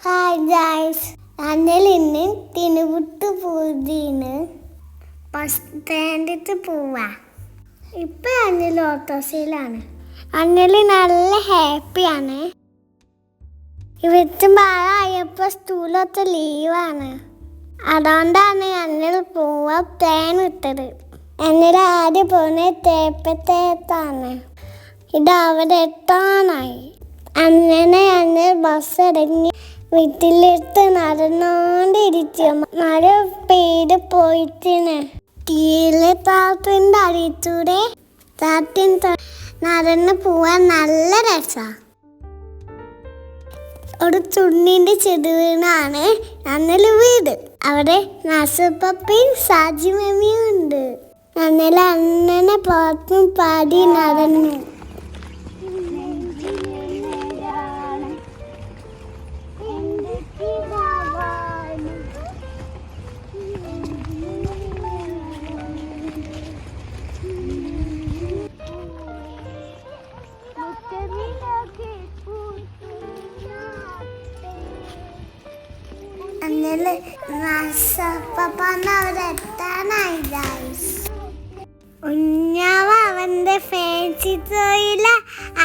Hi guys അന്നൽ ഇന്ന് തിനുപുട്ട് പൂതിന് bus സ്റ്റാൻഡിൽ പോവാ ഇപ്പൊ അന്നൽ ഓട്ടോസിലാണ് അന്നൽ നല്ല ഹാപ്പിയാണ് ഇവിടുത്തെ മഴ ആയപ്പോ സ്കൂളൊക്കെ ലീവാണ് അതുകൊണ്ടാണ് അന്നൽ പോവാ പ്ലാൻ ഇട്ടത് അന്നൽ ആദ്യം പോണ തേപ്പത്തേത്താണ് ഇത് അവിടെ എത്താനായി അങ്ങനെ അന്ന് ബസ് ഇറങ്ങി. വീട്ടിലെടുത്ത് നടന്നോണ്ടിരിക്കും മഴ പെയ്ത് പോയിട്ടിന് കീഴിലെ താത്തിന്റെ അടിച്ചൂടെ താത്തിൻ നടന്ന് പോവാൻ നല്ല രസാ. ഒരു തുണ്ണിന്റെ ചെടുവീണാണ് അന്നൽ വീട്. അവിടെ നസുപ്പപ്പയും സാജി മമ്മിയും ഉണ്ട്. അണ്ണനെ പാട്ടും പാടി നടന്നു. അവിടെ എത്താനായി ഗൈസ് ഉഞ്ഞാവ അവന്റെ ഫാൻസി തൊയില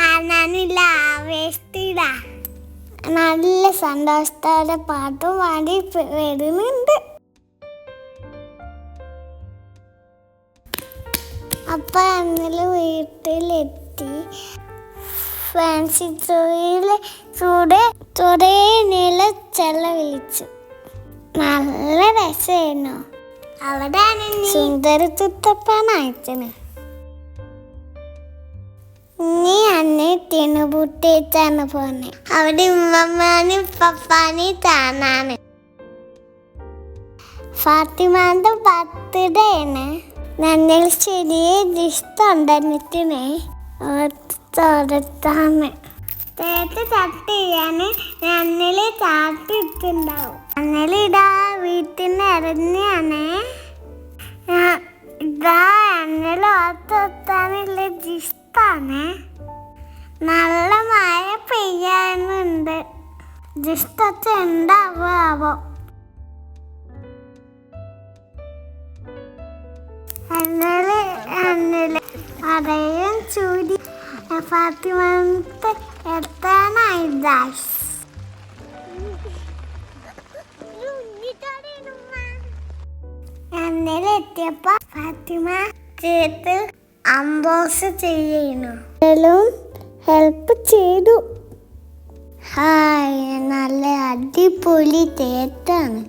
ആനാനില്ല ആവേശത്തില നല്ല സന്തോഷത്തോടെ പാട്ടും പാടി വരുന്നുണ്ട്. അപ്പൊ അന്നൽ വീട്ടിലെത്തി. ഫാൻസി തൊയിൽ കൂടെ കുറേ നില ചെള്ള വിളിച്ചു നല്ല രസമായിരുന്നു അവിടെ സുന്ദര തുത്തപ്പനായിട്ടന്. നീ അന്ന് തിണുപുട്ടേച്ചാണ് പോന്നെ. അവിടെ ഉമ്മമാനും പപ്പാനും താനാണ് ഫാത്തിമാന്റെ ബർത്ത്ഡേ ആണ് ചെറിയ ശരിയെ ഇഷ്ടമുണ്ടെന്നിട്ടിനെ ഓർത്താണ് തേത്ത് ചട്ടി ചെയ്യാന് നന്നിൽ ചാട്ടി ഇട്ടുണ്ടാവും നന്നിലിടാ വീട്ടിന്ന് ഇറങ്ങിയാണ്. ഇതാ ഓർത്തെത്താനുള്ള ജിഷ്ടാണ് നല്ല മഴ പെയ്യാനുണ്ട്. ജിഷ്ടത്ത് ഉണ്ടാവോ ആവോ എന്നിൽ എന്നിൽ അടയും ചൂടി ഫാത്തിമത്ത് എത്താനായി ദാസ്. എന്നിൽ എത്തിയപ്പോ ഫാത്തിമ ചേത്ത് അംബോസ് ചെയ്യുന്നു. ഹെൽപ്പ് ചെയ്തു. ഹായ് നല്ല അടിപൊളി തേത്താണ്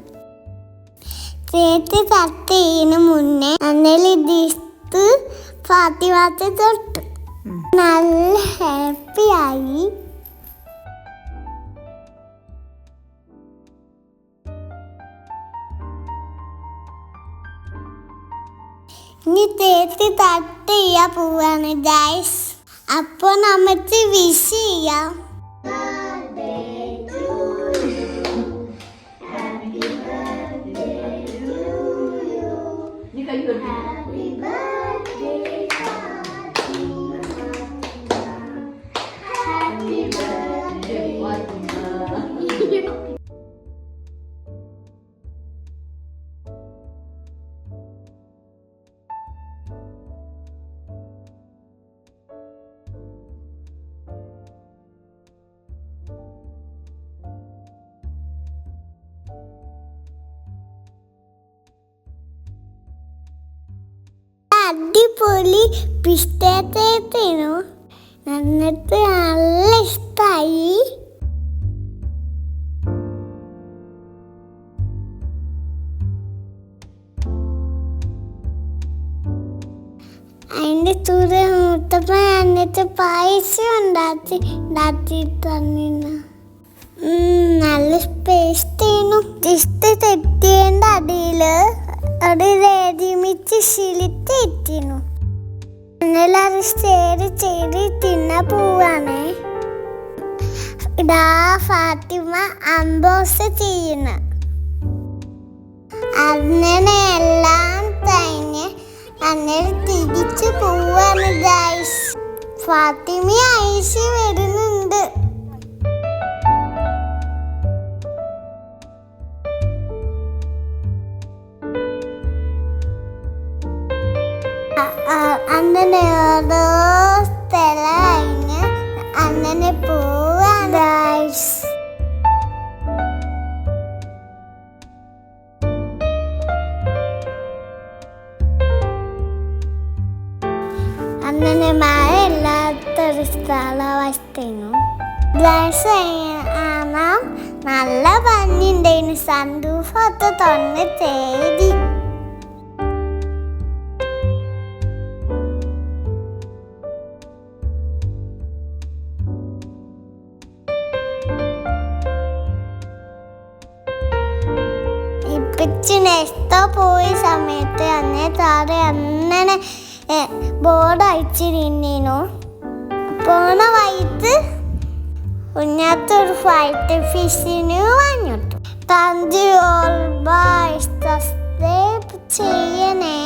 ചേച്ചി കട്ട് ചെയ്യുന്ന മുന്നേ അന്നലെ ദിസ്ത് ഫാത്തിമാത്തെ തൊട്ടു. നല്ല ഹാപ്പി ആയി. ഇനി തേത്തി തട്ട് ചെയ്യാൻ പോവാണ് ഗൈസ് അപ്പൊ നമുക്ക് വിഷ് ചെയ്യാം. അടിപൊളി പിസ്തേത്തേനു എന്നിട്ട് നല്ല ഇഷ്ടായി. അതിന്റെ തുറ മുത്തപ്പ എന്നിട്ട് പായസം ഉണ്ടാക്കി ഉണ്ടാക്കി തന്നിരുന്നു നല്ല സ്പേസ് ജിസ്റ്റ് തെറ്റിയതിന്റെ അടിയിൽ ഒരു രേതിമിച്ച് ശിലിത്ത് എത്തിന്നു എന്നാൽ അത് സ്റ്റേർ ചെയ്ത് തിന്ന പൂവാണ്. ഇതാ ഫാത്തിമ അംബോസ് ചെയ്യുന്ന. അങ്ങനെ എല്ലാം തന്നെ അങ്ങനെ തിരിച്ചു പോവാണ് ഫാത്തിമ ഐസി വരുന്നുണ്ട് അങ്ങനെ മഴ ഇല്ലാത്തൊരു സ്ഥലാവസ്ഥയാണ് ഡ്രസ് ആണാം. നല്ല ഭംഗിയുണ്ടായിരുന്നു സന്തൂഫൊക്കെ തൊണ്ണ തേടി. ഇപ്പിച്ചിനെസ്തോ പോയ സമയത്ത് അന്നേ താറ് അങ്ങനെ ബോർഡ് അയച്ചു പോണ വൈകിട്ട് ഉന്നത്തൊരു ഫ്രൈഡ് ഫിഷിന് വാങ്ങിട്ടു തഞ്ചി ഓൾ ബൈ സബ്സ്ക്രൈബ് ചെയ്യണേ.